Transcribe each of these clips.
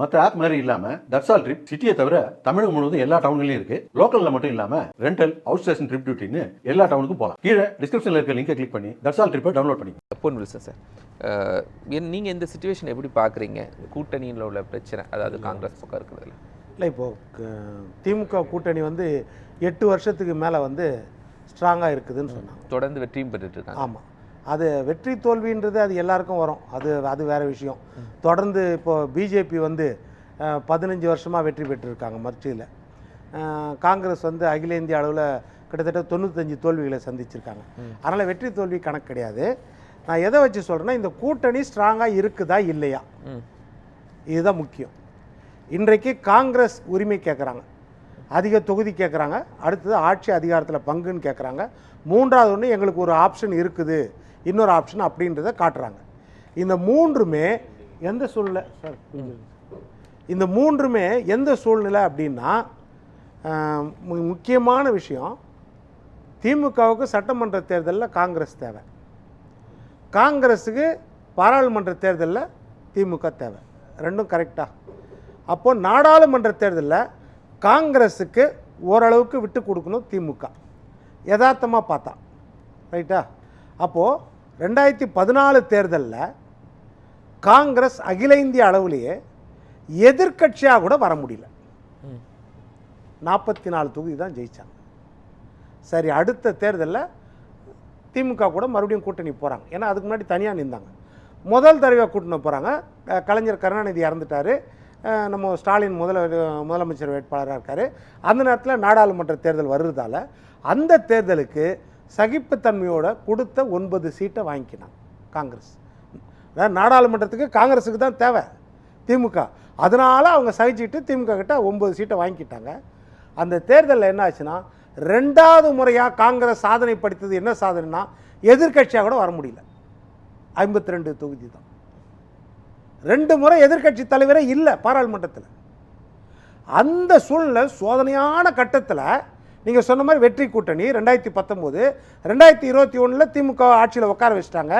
மற்ற ஆப் மாதிரி இல்லாம தட்சால் ட்ரிப் சிட்டியை தவிர தமிழகம் முழுவதும் எல்லா டவுன்லயும் இருக்கு. லோக்கல்ல மட்டும் இல்லாம ரெண்டல் அவுட் ஸ்டேஷன் ட்ரிப் டியூட்டின்னு எல்லா டவுனுக்கும் போகலாம் கீழே டிஸ்கிரிப்ஷன்ல இருக்க லிங்கை கிளிக் பண்ணி தட்சால் ட்ரிப்பை டவுன்லோட் பண்ணி பொன் வில்சன் சார் நீங்கள் இந்த சுச்சுவேஷன் எப்படி பார்க்குறீங்க? கூட்டணியில் உள்ள பிரச்சனை அதாவது காங்கிரஸ் பக்கம் இருக்கிறதுல. இல்லை இப்போது திமுக கூட்டணி வந்து எட்டு வருஷத்துக்கு மேலே வந்து ஸ்ட்ராங்காக இருக்குதுன்னு சொன்னாங்க. தொடர்ந்து வெற்றியும் பெற்றுட்டு இருக்காங்க. ஆமாம் அது வெற்றி தோல்வின்றது அது எல்லாருக்கும் வரும். அது அது வேறு விஷயம். தொடர்ந்து இப்போ பிஜேபி வந்து பதினஞ்சு வருஷமாக வெற்றி பெற்றிருக்காங்க மர்ச்சியில் காங்கிரஸ் வந்து அகில இந்திய அளவில் கிட்டத்தட்ட தொண்ணூத்தஞ்சு தோல்விகளை சந்திச்சிருக்காங்க. அதனால் வெற்றி தோல்வி கணக்கு கிடையாது. நான் எதை வச்சு சொல்கிறேன்னா இந்த கூட்டணி ஸ்ட்ராங்காக இருக்குதா இல்லையா? இதுதான் முக்கியம். இன்றைக்கு காங்கிரஸ் உரிமை கேட்குறாங்க அதிக தொகுதி கேட்குறாங்க அடுத்தது ஆட்சி அதிகாரத்தில் பங்குன்னு கேட்குறாங்க மூன்றாவது ஒன்று எங்களுக்கு ஒரு ஆப்ஷன் இருக்குது. இன்னொரு ஆப்ஷன் அப்படின்றத காட்டுறாங்க. இந்த மூன்றுமே எந்த சூழ்நிலை? சார் இந்த மூன்றுமே எந்த சூழ்நிலை அப்படின்னா முக்கியமான விஷயம் திமுகவுக்கு சட்டமன்ற தேர்தலில் காங்கிரஸ் தேவை. காங்கிரஸுக்கு பாராளுமன்ற தேர்தலில் திமுக தேவை. ரெண்டும் கரெக்டாக அப்போது நாடாளுமன்ற தேர்தலில் காங்கிரஸுக்கு ஓரளவுக்கு விட்டு கொடுக்கணும் திமுக. யதார்த்தமாக பார்த்தா. ரைட்டா? அப்போது ரெண்டாயிரத்தி பதினாலு தேர்தலில் காங்கிரஸ் அகில இந்திய அளவிலேயே எதிர்க்கட்சியாக கூட வர முடியல. நாற்பத்தி நாலு தொகுதி தான் ஜெயிச்சாங்க. சரி அடுத்த தேர்தலில் திமுக கூட மறுபடியும் கூட்டணி போகிறாங்க ஏன்னா அதுக்கு முன்னாடி தனியாக நின்றாங்க முதல் தடவை கூட்டணி போகிறாங்க கலைஞர் கருணாநிதி இறந்துட்டார். நம்ம ஸ்டாலின் முதல முதலமைச்சர் வேட்பாளராக இருக்கார். அந்த நேரத்தில் நாடாளுமன்ற தேர்தல் வருவதால் அந்த தேர்தலுக்கு சகிப்புத்தன்மையோட கொடுத்த ஒன்பது சீட்டை வாங்கிக்கினான் காங்கிரஸ். நாடாளுமன்றத்துக்கு காங்கிரஸுக்கு தான் தேவை திமுக. அதனால் அவங்க சகிச்சுக்கிட்டு திமுக கிட்ட ஒன்பது சீட்டை வாங்கிக்கிட்டாங்க. அந்த தேர்தலில் என்ன ஆச்சுன்னா ரெண்டாவது முறையாக காங்கிரஸ் சாதனை படித்தது என்ன சாதனைனா எதிர்க்கட்சியாக கூட வர முடியல. ஐம்பத்தி ரெண்டு தொகுதி தான். ரெண்டு முறை எதிர்க்கட்சி தலைவரே இல்லை பாராளுமன்றத்தில். அந்த சூழ்நிலை சோதனையான கட்டத்தில் நீங்கள் சொன்ன மாதிரி வெற்றி கூட்டணி ரெண்டாயிரத்தி பத்தொம்போது ரெண்டாயிரத்தி இருபத்தி ஒன்றில் திமுக ஆட்சியில் உட்கார வச்சுட்டாங்க.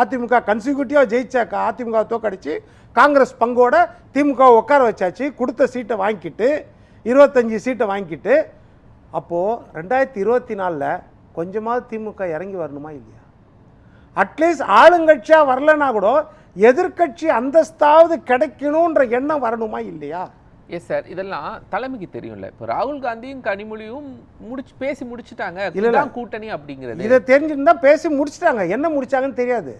அதிமுக கன்சிக்யூட்டிவாக ஜெயிச்ச அதிமுக தோக்கடிச்சு காங்கிரஸ் பங்கோட திமுக உட்கார வச்சாச்சு கொடுத்த சீட்டை வாங்கிக்கிட்டு இருபத்தஞ்சி சீட்டை வாங்கிக்கிட்டு அப்போது ரெண்டாயிரத்தி இருபத்தி நாலில் கொஞ்சமாவது திமுக இறங்கி வரணுமா இல்லையா? அட்லீஸ்ட் ஆளுங்கட்சியாக வரலனா கூட எதிர்க்கட்சி அந்தஸ்தாவது கிடைக்கணுன்ற எண்ணம் வரணுமா இல்லையா? எஸ் சார் இதெல்லாம் தலைமைக்கு தெரியும்ல. இப்போ ராகுல் காந்தியும் கனிமொழியும் முடிச்சு பேசி முடிச்சுட்டாங்க. இதுதான் கூட்டணி அப்படிங்கிறது. இதை தெரிஞ்சிருந்தா பேசி முடிச்சிட்டாங்க. என்ன முடிச்சாங்கன்னு தெரியாது.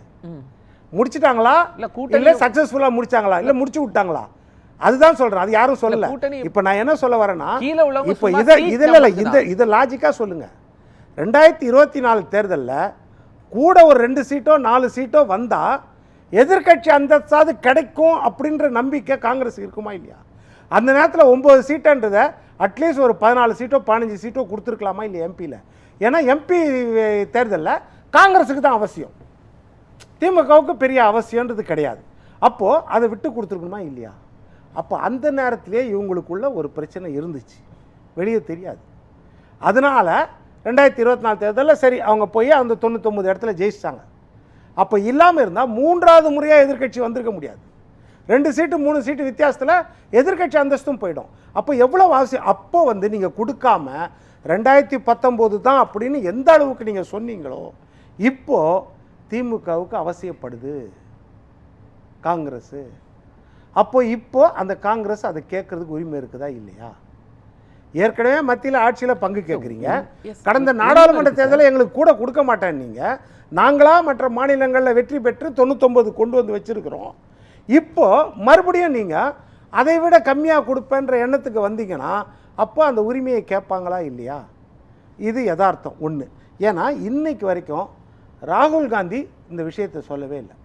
முடிச்சிட்டாங்களா? இல்ல கூட்டணி இல்ல சக்சஸ்ஃபுல்லா முடிச்சாங்களா? இல்ல முடிச்சு விட்டாங்களா? அதுதான் சொல்றேன். அது யாரும் சொல்லல. இப்ப நான் என்ன சொல்ல வரேன்னா இப்ப இத இதுல இல்ல இந்த. இத லாஜிக்கா சொல்லுங்க. ரெண்டாயிரத்தி இருபத்தி நாலு தேர்தல்ல கூட ஒரு ரெண்டு சீட்டோ நாலு சீட்டோ வந்தால் எதிர்க்கட்சி அந்தஸ்தாவது கிடைக்கும் அப்படின்ற நம்பிக்கை காங்கிரஸ் இருக்குமா இல்லையா? அந்த நேரத்தில் ஒம்பது சீட்டுன்றதை அட்லீஸ்ட் ஒரு பதினாலு சீட்டோ பதினஞ்சு சீட்டோ கொடுத்துருக்கலாமா இல்லை எம்பியில் ஏன்னா எம்பி தேர்தலில் காங்கிரஸுக்கு தான் அவசியம். திமுகவுக்கு பெரிய அவசியன்றது கிடையாது. அப்போது அதை விட்டு கொடுத்துருக்கணுமா இல்லையா? அப்போ அந்த நேரத்திலே இவங்களுக்குள்ள ஒரு பிரச்சனை இருந்துச்சு. வெளியே தெரியாது. அதனால் ரெண்டாயிரத்தி இருபத்தி நாலு தேர்தலில் சரி அவங்க போய் அந்த தொண்ணூத்தொம்பது இடத்துல ஜெயிச்சிட்டாங்க. அப்போ இல்லாமல் இருந்தால் மூன்றாவது முறையாக எதிர்க்கட்சி வந்திருக்க முடியாது. ரெண்டு சீட்டு மூணு சீட்டு வித்தியாசத்தில் எதிர்க்கட்சி அந்தஸ்தும் போயிடும். அப்போ எவ்வளோ அவசியம் அப்போ வந்து நீங்கள் கொடுக்காம ரெண்டாயிரத்தி பத்தொம்போது தான் அப்படின்னு எந்த அளவுக்கு நீங்கள் சொன்னீங்களோ இப்போது திமுகவுக்கு அவசியப்படுது. காங்கிரஸு. அப்போ இப்போ அந்த காங்கிரஸ் அதை கேட்குறதுக்கு உரிமை இருக்குதா இல்லையா? ஏற்கனவே மத்தியில் ஆட்சியில் பங்கு கேட்குறீங்க. கடந்த நாடாளுமன்ற தேர்தலில் எங்களுக்கு கூட கொடுக்க மாட்டேன் நீங்கள் நாங்களா மற்ற மாநிலங்களில் வெற்றி பெற்று தொண்ணூத்தொம்பது கொண்டு வந்து வச்சிருக்கிறோம். இப்போ மறுபடியும் நீங்கள் அதை விட கம்மியாக கொடுப்பேன்ற எண்ணத்துக்கு வந்தீங்கன்னா அப்போ அந்த உரிமையை கேட்பாங்களா இல்லையா? இது யதார்த்தம் ஒன்று ஏன்னா இன்னைக்கு வரைக்கும் ராகுல் காந்தி இந்த விஷயத்தை சொல்லவே இல்லை.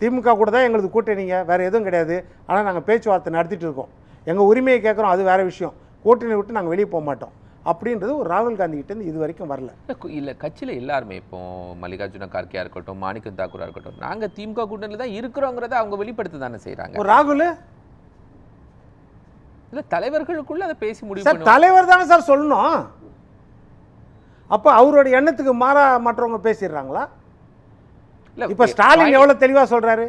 திமுக கூட தான் எங்களுக்கு கூட்டணிங்க வேறு எதுவும் கிடையாது. ஆனால் நாங்கள் பேச்சுவார்த்தை நடத்திட்டு இருக்கோம். எங்கள் உரிமையை கேட்குறோம் அது வேறு விஷயம். கூட்டணி விட்டு நாங்கள் வெளியே போக மாட்டோம். அப்படின்றது ஒரு ராகுல் காந்தி கிட்டேருந்து இது வரைக்கும் வரல. இல்ல, கட்சியில எல்லாருமே இப்போ மல்லிகார்ஜுன கார்கேயா இருக்கட்டும் மாணிக்கம் தாக்கூரா இருக்கட்டும் நாங்க திமுக கூட்டணியில தான் இருக்கிறோங்கிறத அவங்க வெளிப்படுத்த தானே செய்றாங்க. ஒரு ராகுல்? இல்ல தலைவர்களுக்குள்ள அதை பேசி முடிவு சார் தலைவர் தானே சார் சொல்லணும். அப்போ அவரோட எண்ணத்துக்கு மாறா மற்றவங்க பேசிடுறாங்களா? இல்ல இப்போ ஸ்டாலின் எவ்வளோ தெளிவாக சொல்கிறாரு.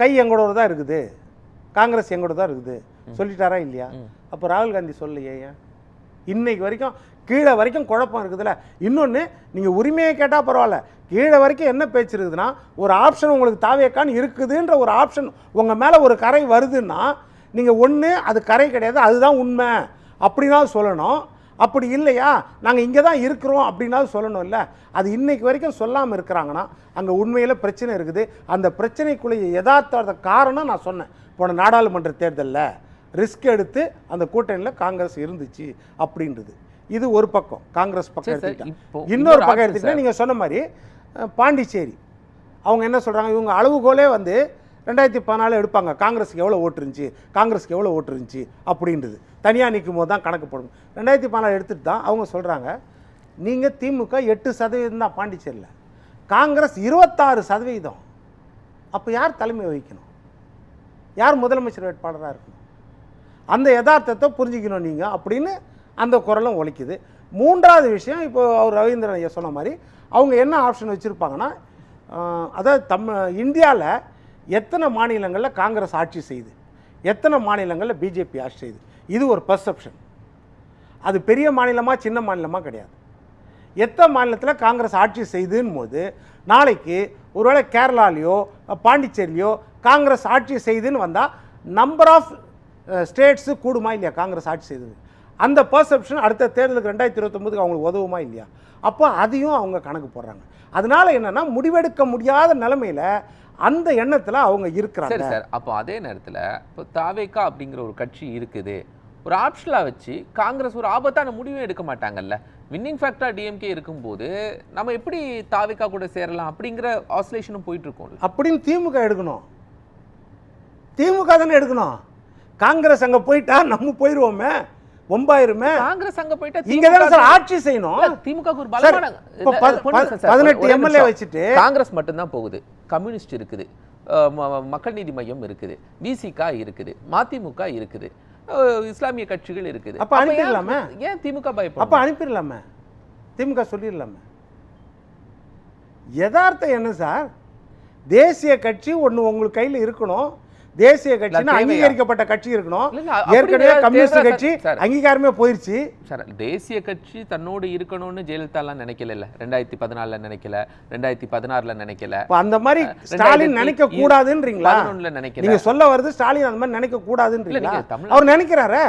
கை எங்களோட தான் இருக்குது. காங்கிரஸ் எங்கூட தான் இருக்குது. சொல்லிட்டாரா இல்லையா? அப்போ ராகுல் காந்தி சொல்லலையே ஏன்? இன்னைக்கு வரைக்கும் கீழே வரைக்கும் குழப்பம் இருக்குதுல்ல. இன்னொன்று நீங்கள் உரிமையை கேட்டால் பரவாயில்ல. கீழே வரைக்கும் என்ன பேச்சு இருக்குதுன்னா ஒரு ஆப்ஷன் உங்களுக்கு தாவேக்கான்னு இருக்குதுன்ற ஒரு ஆப்ஷன் உங்கள் மேலே ஒரு கரை வருதுன்னா நீங்கள் ஒன்று அது கரை கிடையாது அதுதான் உண்மை. அப்படின்னா சொல்லணும். அப்படி இல்லையா? நாங்கள் இங்கே தான் இருக்கிறோம் அப்படின்னாவது சொல்லணும் இல்லை அது இன்னைக்கு வரைக்கும் சொல்லாமல் இருக்கிறாங்கன்னா அங்கே உண்மையில் பிரச்சனை இருக்குது. அந்த பிரச்சனைக்குள்ள யதார்த்த காரணம் நான் சொன்னேன். போன நாடாளுமன்ற தேர்தலில். ரிஸ்க் எடுத்து அந்த கூட்டணியில் காங்கிரஸ் இருந்துச்சு அப்படின்றது. இது ஒரு பக்கம் காங்கிரஸ் பக்கம் எடுத்துக்கிட்டா. இன்னொரு பக்கம் எடுத்துக்கிட்டா. நீங்கள் சொன்ன மாதிரி பாண்டிச்சேரி. அவங்க என்ன சொல்கிறாங்க இவங்க அளவுகோலே வந்து ரெண்டாயிரத்தி பதினாலு எடுப்பாங்க. காங்கிரஸுக்கு எவ்வளோ ஓட்டு இருந்துச்சு? காங்கிரஸுக்கு எவ்வளோ ஓட்டு இருந்துச்சு? அப்படின்றது. தனியாக நிற்கும் போது தான் கணக்கு போடும். ரெண்டாயிரத்தி பதினாலு எடுத்துட்டு தான் அவங்க சொல்கிறாங்க நீங்கள் திமுக எட்டு சதவீதம் தான் பாண்டிச்சேரியில். காங்கிரஸ் இருபத்தாறு சதவீதம். அப்போ யார் தலைமை வகிக்கணும்? யார் முதலமைச்சர் வேட்பாளராக இருக்கணும்? அந்த யதார்த்தத்தை புரிஞ்சுக்கணும் நீங்கள் அப்படின்னு அந்த குரலும் ஒழிக்குது மூன்றாவது விஷயம் இப்போ அவர் ரவீந்திரன் ஐயா சொன்ன மாதிரி அவங்க என்ன ஆப்ஷன் வச்சுருப்பாங்கன்னா அதாவது தம் இந்தியாவில் எத்தனை மாநிலங்களில் காங்கிரஸ் ஆட்சி செய்யுது? எத்தனை மாநிலங்களில் பிஜேபி ஆட்சி செய்யுது? இது ஒரு பர்செப்ஷன் அது பெரிய மாநிலமாக சின்ன மாநிலமாக கிடையாது. எத்தனை மாநிலத்தில் காங்கிரஸ் ஆட்சி செய்துன்னு போது நாளைக்கு ஒருவேளை கேரளாலேயோ பாண்டிச்சேரிலையோ காங்கிரஸ் ஆட்சி செய்துன்னு வந்தால் நம்பர் ஆஃப் ஸ்டேட்ஸு கூடுமா இல்லையா? காங்கிரஸ் ஆட்சி செய்தது. அந்த பர்செப்ஷன் அடுத்த தேர்தலுக்கு ரெண்டாயிரத்தி இருபத்தொம்போதுக்கு அவங்களுக்கு உதவுமா இல்லையா? அப்போ அதையும் அவங்க கணக்கு போடுறாங்க. அதனால என்னன்னா முடிவெடுக்க முடியாத நிலைமையில அந்த எண்ணத்தில் அவங்க இருக்கிறாங்க. சரி சார் அப்போ அதே நேரத்தில் இப்போ தாவேக்கா அப்படிங்கிற ஒரு கட்சி இருக்குது. ஒரு ஆப்ஷனாக வச்சு காங்கிரஸ் ஒரு ஆபத்தான முடிவும் எடுக்க மாட்டாங்கல்ல? வின்னிங் ஃபேக்டர் டிஎம்கே இருக்கும்போது நம்ம எப்படி தாவேக்கா கூட சேரலாம் அப்படிங்கிற ஆசோலேஷனும் போயிட்டு இருக்கோம்ல? அப்படின்னு திமுக எடுக்கணும். திமுக தானே எடுக்கணும். காங்கிரஸ் அங்கே போயிட்டா நம்ம போயிடுவோமே ஒம்பாயிருமே காங்கிரஸ் அங்க போயிட்டா இங்க தானே சார் ஆட்சி செய்யணும். திமுகவுக்கு ஒரு பலமான பதினெட்டு நிமிஷம். வச்சுட்டு காங்கிரஸ் மட்டும்தான் போகுது. கம்யூனிஸ்ட் இருக்குது. மக்கள் நீதி மையம் இருக்குது. விசிகா இருக்குது. மதிமுக இருக்குது. இஸ்லாமிய கட்சிகள் இருக்குது. அப்ப அனுப்பிடலாமே? ஏன் திமுக அப்ப பயப்படும் அனுப்பிடலாமே? திமுக சொல்லிடலாமே. யதார்த்தம் என்ன சார்? தேசிய கட்சி ஒன்று உங்களுக்கு கையில் இருக்கணும். தேசிய கட்சின்னு தேவையா? அங்கீகரிக்கப்பட்ட கட்சி இருக்கணும். இல்ல, இல்ல, ஏற்கனவே கம்யூனிஸ்ட் கட்சி. அங்கீகாரமே போயிருச்சு. சார் தேசிய கட்சி தன்னோடு இருக்கணும்னு ஜெயலலிதாலாம் நினைக்கல ரெண்டாயிரத்தி பதினாலுல நினைக்கல. ரெண்டாயிரத்தி பதினாறுல நினைக்கல. அந்த மாதிரி ஸ்டாலின் நினைக்க கூடாதுன்றீங்களா? நினைக்கல. நீங்க சொல்ல வருது ஸ்டாலின் அந்த மாதிரி நினைக்க கூடாதுன்றீங்களா? இல்ல, அவர் நினைக்கிறாரே.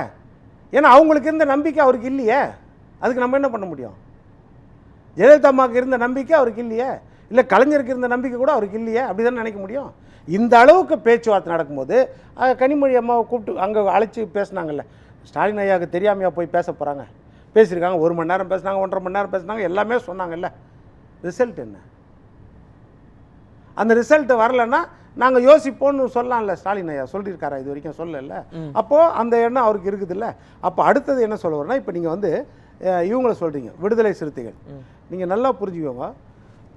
ஏன்னா அவங்களுக்கு இருந்த நம்பிக்கை அவருக்கு இல்லையே. அதுக்கு நம்ம என்ன பண்ண முடியும்? ஜெயலலிதா அம்மாவுக்கு இருந்த நம்பிக்கை அவருக்கு இல்லையே. இல்லை கலைஞருக்கு இருந்த நம்பிக்கை கூட அவருக்கு இல்லையே. அப்படிதான் நினைக்க முடியும்? இந்த அளவுக்கு பேச்சுவார்த்தை நடக்கும்போது கனிமொழி அம்மாவை கூப்பிட்டு அங்கே அழைச்சி பேசுனாங்கல்ல. ஸ்டாலின் ஐயாவுக்கு தெரியாமையா போய் பேச போகிறாங்க பேசியிருக்காங்க ஒரு மணி நேரம் பேசுனாங்க ஒன்றரை மணி நேரம் பேசுனாங்க எல்லாமே சொன்னாங்கல்ல. ரிசல்ட் என்ன? அந்த ரிசல்ட் வரலன்னா நாங்கள் யோசிப்போம்னு சொல்லலாம்ல ஸ்டாலின் ஐயா சொல்லியிருக்காரா? இது வரைக்கும் சொல்லல. அப்போது அந்த எண்ணம் அவருக்கு இருக்குதுல்ல. அப்போ அடுத்தது என்ன சொல்ல வரேன்னா இப்போ நீங்கள் வந்து இவங்கள சொல்கிறீங்க விடுதலை சிறுத்தைகள். நீங்கள் நல்லா புரிஞ்சுக்கோங்க.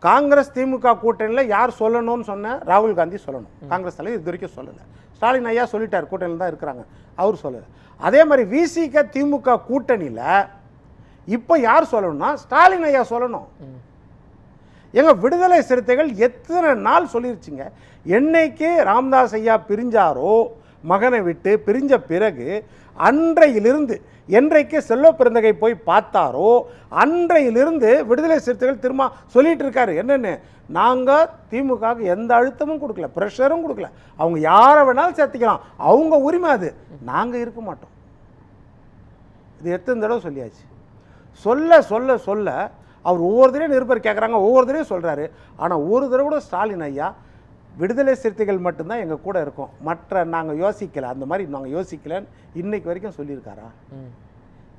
காங்கிரஸ் திமுக கூட்டணியில் யார் சொல்லணும்னு சொன்ன ராகுல் காந்தி சொல்லணும். காங்கிரஸ் தலைவர் இது வரைக்கும் சொல்லலை. ஸ்டாலின் ஐயா சொல்லிட்டார் கூட்டணியில் தான் இருக்கிறாங்க. அவர் சொல்லலை. அதே மாதிரி விசிக திமுக கூட்டணியில் இப்போ யார் சொல்லணும்னா ஸ்டாலின் ஐயா சொல்லணும். எங்க விடுதலை சிறுத்தைகள் எத்தனை நாள் சொல்லிருச்சுங்க? என்னைக்கு ராமதாஸ் ஐயா பிரிஞ்சாரோ மகனை விட்டு பிரிஞ்ச பிறகு அன்றையிலிருந்து என்றைக்கு செல்வ பிறந்தகை போய் பார்த்தாரோ அன்றையிலிருந்து விடுதலை சிறுத்தைகள் திரும்ப சொல்லிட்டு இருக்காரு. என்னென்னு? நாங்கள் திமுகவுக்கு எந்த அழுத்தமும் கொடுக்கல ப்ரெஷரும் கொடுக்கல. அவங்க யாரை வேணாலும் சேர்த்துக்கலாம். அவங்க உரிமை அது. நாங்கள் இருக்க மாட்டோம். இது எத்தனை தடவை சொல்லியாச்சு? சொல்ல சொல்ல சொல்ல அவர் ஒவ்வொரு தடவையும் நிருபர் கேட்குறாங்க ஒவ்வொரு தடவையும் சொல்கிறாரு ஆனால் ஒரு தடவை கூட ஸ்டாலின் ஐயா விடுதலை சிறுத்தைகள் மட்டும்தான் எங்கள் கூட இருக்கோம். மற்ற நாங்கள் யோசிக்கலை. அந்த மாதிரி நாங்கள் யோசிக்கலைன்னு இன்னைக்கு வரைக்கும் சொல்லியிருக்காரா.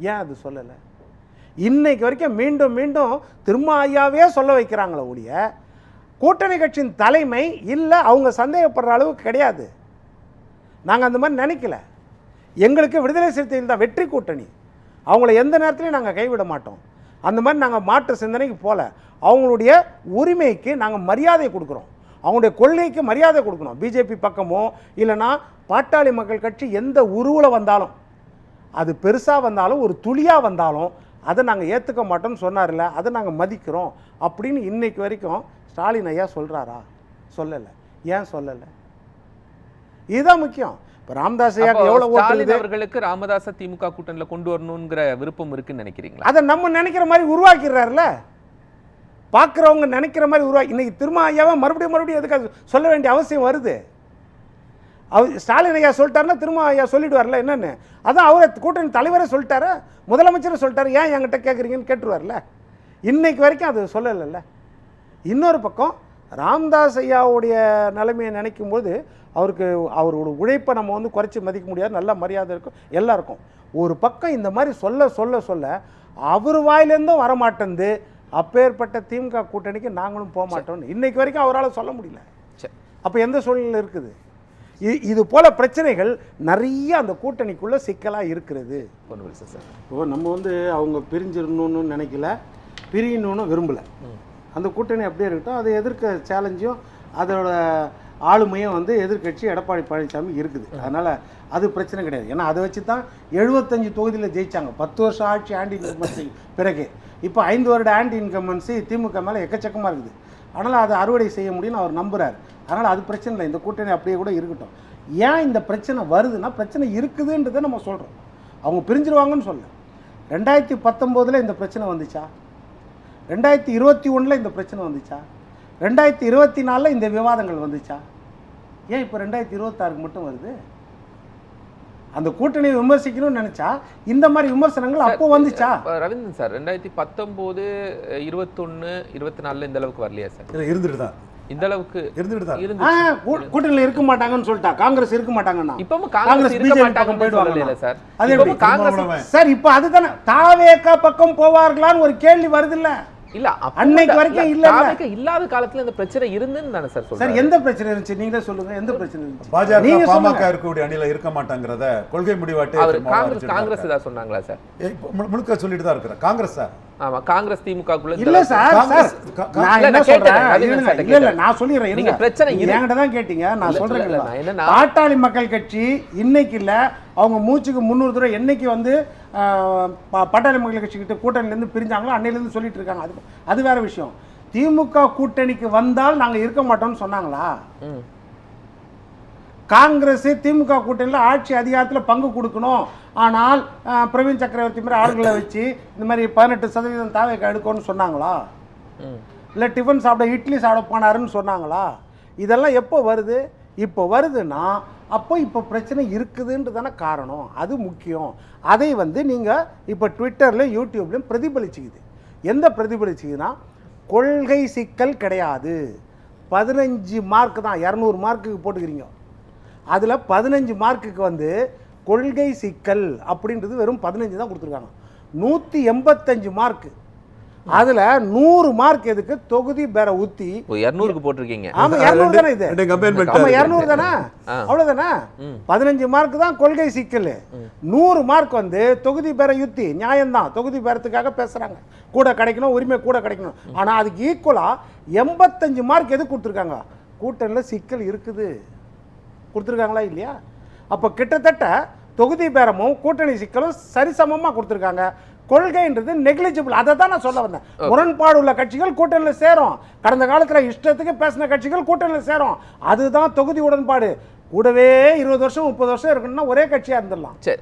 ஏன் அது சொல்லலை? இன்னைக்கு வரைக்கும் மீண்டும் மீண்டும் திரும்ப ஐயாவே சொல்ல வைக்கிறாங்களே ஒழிய கூட்டணி கட்சியின் தலைமை இல்லை அவங்க சந்தேகப்படுற அளவுக்கு கிடையாது. நாங்கள் அந்த மாதிரி நினைக்கல. எங்களுக்கு விடுதலை சிறுத்தைகள் தான் வெற்றி கூட்டணி. அவங்கள எந்த நேரத்துலையும் நாங்கள் கைவிட மாட்டோம். அந்த மாதிரி நாங்கள் மாற்று சிந்தனைக்கு போகல அவங்களுடைய உரிமைக்கு நாங்கள் மரியாதை கொடுக்குறோம். அவங்களுடைய கொள்கைக்கு மரியாதை கொடுக்கணும். பிஜேபி பக்கமோ இல்லைன்னா பாட்டாளி மக்கள் கட்சி எந்த உருவில் வந்தாலும் அது பெருசாக வந்தாலும் ஒரு துளியாக வந்தாலும் அதை நாங்கள் ஏற்றுக்க மாட்டோம்னு சொன்னார்ல அதை நாங்கள் மதிக்கிறோம் அப்படின்னு இன்னைக்கு வரைக்கும் ஸ்டாலின் ஐயா சொல்கிறாரா சொல்லலை. ஏன் சொல்லலை? இதுதான் முக்கியம். இப்போ ராமதாஸ் ஐயாக்கு எவ்வளோ ஓட்டு ஸ்டாலின் இருக்குது? அவர்களுக்கு ராமதாஸ திமுக கூட்டணியில கொண்டு வரணுங்கிற விருப்பம் இருக்குன்னு நினைக்கிறீங்களா? அதை நம்ம நினைக்கிற மாதிரி உருவாக்கிடுறாருல. பார்க்குறவங்க நினைக்கிற மாதிரி உருவாக்கி இன்றைக்கி திரும்ப ஐயாவை மறுபடியும் மறுபடியும் எதுக்கு அது சொல்ல வேண்டிய அவசியம் வருது. அவர் ஸ்டாலின் ஐயா சொல்லிட்டாருன்னா திரும்ப ஐயா சொல்லிடுவார்ல என்னென்னு. அதான் அவரை கூட்டணி தலைவரே சொல்லிட்டாரு? முதலமைச்சரை சொல்லிட்டாரு. ஏன் என்கிட்ட கேட்குறீங்கன்னு கேட்டுருவார்ல. இன்றைக்கு வரைக்கும் அது சொல்லலைல்ல. இன்னொரு பக்கம் ராம்தாஸ் ஐயாவுடைய நிலைமையை நினைக்கும் போது அவருக்கு அவரோட உழைப்பை நம்ம வந்து குறைச்சி மதிக்க முடியாது. நல்ல மரியாதை இருக்கும். எல்லாருக்கும். ஒரு பக்கம் இந்த மாதிரி சொல்ல சொல்ல சொல்ல அவர் வாயிலேருந்தும் வரமாட்டேந்து அப்பேற்பட்ட திமுக கூட்டணிக்கு நாங்களும் போக மாட்டோம்னு இன்னைக்கு வரைக்கும் அவரால் சொல்ல முடியல. சரி. அப்போ எந்த சூழ்நிலை இருக்குது? இ- இது போல பிரச்சனைகள் நிறைய அந்த கூட்டணிக்குள்ள சிக்கலாக இருக்கிறது. சார் இப்போ நம்ம வந்து அவங்க பிரிஞ்சிடணும்னு நினைக்கல பிரியணும்னு விரும்பல. அந்த கூட்டணி அப்படியே இருக்கட்டும் அதை எதிர்க்க சேலஞ்சும் அதோட ஆளுமையும் வந்து எதிர்க்கட்சி எடப்பாடி பழனிசாமி இருக்குது. அதனால் அது பிரச்சனை கிடையாது. ஏன்னா அதை வச்சு தான் எழுபத்தஞ்சு தொகுதியில் ஜெயிச்சாங்க. பத்து வருஷம் ஆட்சி ஆண்டி இன்கம்பன்சி பிறகு இப்போ ஐந்து வருட ஆண்டி இன்கம்பன்சி திமுக மேலே எக்கச்சக்கமாக இருக்குது. அதனால் அதை அறுவடை செய்ய முடியும்னு அவர் நம்புறாரு. அதனால் அது பிரச்சனை இல்லை. இந்த கூட்டணி அப்படியே கூட இருக்கட்டும். ஏன் இந்த பிரச்சனை வருதுன்னா பிரச்சனை இருக்குதுன்றதை நம்ம சொல்கிறோம் அவங்க பிரிஞ்சிருவாங்கன்னு சொல்ல ரெண்டாயிரத்தி பத்தொம்போதில் இந்த பிரச்சனை வந்துச்சா? ரெண்டாயிரத்தி இருபத்தி ஒன்றில் இந்த பிரச்சனை வந்துச்சா? ரெண்டாயிரத்தி இருபத்தி நாலில் இந்த விவாதங்கள் வந்துச்சா? ஏன் இப்போ ரெண்டாயிரத்தி இருபத்தாறுக்கு மட்டும் வருது? அந்த கூட்டணியை விமர்சிக்கணும்னு நினச்சா இந்த மாதிரி விமர்சனங்கள் அப்போ வந்துச்சா? இப்ப ரவீந்திரன் சார் ரெண்டாயிரத்தி பத்தொம்போது இருபத்தொன்னு இருபத்தி நாலுல இந்த அளவுக்கு வரலையா சார்? இருந்துட்டு தான். இந்த அளவுக்கு இருந்துட்டு கூட்டணியில் இருக்க மாட்டாங்கன்னு சொல்லிட்டா காங்கிரஸ் இருக்க மாட்டாங்கன்னா? இப்பவும் காங்கிரஸ் காங்கிரஸ் இருக்க போயிடுவாங்களா? சொல்லலைல சார்? அது? காங்கிரஸ். சார் இப்போ அதுதானே தாவேக்கா பக்கம் போவார்களான்னு ஒரு கேள்வி வருதுல்ல. இல்ல அப்பவும் அன்னைக்கு வரைக்கும் இல்ல, இல்லாத காலத்துல இந்த பிரச்சனை இருந்துன்னு தானே சார் சார் எந்த பிரச்சனை இருந்துச்சு? நீங்களே சொல்லுங்க எந்த பிரச்சனை இருந்துச்சு? பாஜக நீங்க பாமக. இருக்கக்கூடிய அணியில இருக்க மாட்டாங்கிறத கொள்கை முடிவாட்டே காங்கிரஸ் காங்கிரஸ். ஏதாவது சொன்னாங்களா சார்? முழுக்க சொல்லிட்டு தான் இருக்கிறேன் காங்கிரஸ்? சார் ஆமா காங்கிரஸ் திமுக குள்ள இந்த இல்ல சார் நான் என்ன. சொல்றேன் இல்ல இல்ல. நான் சொல்லிடுறேன் நீங்க. பிரச்சனை என்கிட்ட தான் கேட்டீங்க நான் சொல்றேன் என்னன்னா- பாட்டாளி மக்கள் கட்சி இன்னைக்கு இல்ல அவங்க மூச்சுக்கு முந்நூறு தூரம் என்னைக்கு வந்து பாட்டாளி மக்கள் கட்சி கிட்ட கூட்டணில இருந்து பிரிஞ்சாங்களோ அன்னையில இருந்து சொல்லிட்டு இருக்காங்க அது அது வேற விஷயம் திமுக கூட்டணிக்கு வந்தால் நாங்க இருக்க மாட்டோம்னு சொன்னாங்களா. காங்கிரஸ் திமுக கூட்டணியில் ஆட்சி அதிகாரத்தில் பங்கு கொடுக்கணும். ஆனால் பிரவீன் சக்கரவர்த்தி மாதிரி ஆளுகளை வச்சு இந்த மாதிரி பதினெட்டு சதவீதம் தாவைக்கு எடுக்கணும்னு சொன்னாங்களா. இல்லை டிஃபன் சாப்பிட இட்லி சாப்பிட போனாருன்னு சொன்னாங்களா? இதெல்லாம் எப்போ வருது? இப்போ வருதுன்னா அப்போ இப்போ பிரச்சனை இருக்குதுன்றது தானே காரணம். அது முக்கியம். அதை வந்து நீங்கள் இப்போ ட்விட்டர்லையும் யூடியூப்லையும் பிரதிபலிச்சுக்குது. எந்த பிரதிபலிச்சுக்குதுன்னா கொள்கை சிக்கல் கிடையாது. பதினஞ்சு மார்க் தான் இரநூறு மார்க்குக்கு போட்டுக்கிறீங்க. அதில் பதினஞ்சு மார்க்குக்கு வந்து கொள்கை சிக்கல் அப்படின்றது வெறும் பதினஞ்சு தான் கொடுத்துருக்காங்க. நூற்றி எண்பத்தஞ்சு மார்க்கு. அதில் நூறு மார்க் எதுக்கு? தொகுதி பெற ஊற்றி ஓ இரநூறுக்கு போட்டிருக்கீங்க. ஆமா இரநூறு தானே இது? ஆமா. இரநூறு தானே. அவ்வளவுதானே? பதினஞ்சு மார்க் தான் கொள்கை சிக்கல். நூறு மார்க் வந்து தொகுதி பெற யுத்தி நியாயம்தான். தொகுதி பெறத்துக்காக பேசுறாங்க. கூட கிடைக்கணும் உரிமை கூட கிடைக்கணும். ஆனா அதுக்கு ஈக்குவலா எண்பத்தஞ்சு மார்க் எது கொடுத்துருக்காங்க? கூட்டணியில் சிக்கல் இருக்குது. கொடுத்துருக்காங்களா இல்லையா? அப்போ கிட்டத்தட்ட தொகுதி பேரமும் கூட்டணி சிக்கலும் சரிசமமாக கொடுத்துருக்காங்க. கொள்கைன்றது நெக்லிஜிபிள் அதை தான் நான் சொல்ல வந்தேன். முரண்பாடு உள்ள கட்சிகள் கூட்டணியில் சேரும். கடந்த காலத்தில் இஷ்டத்துக்கு பேசின கட்சிகள் கூட்டணியில் சேரும். அதுதான் தொகுதி உடன்பாடு. கூடவே இருபது வருஷம் முப்பது வருஷம் இருக்கணும்னா ஒரே கட்சியாக இருந்துடலாம். சரி.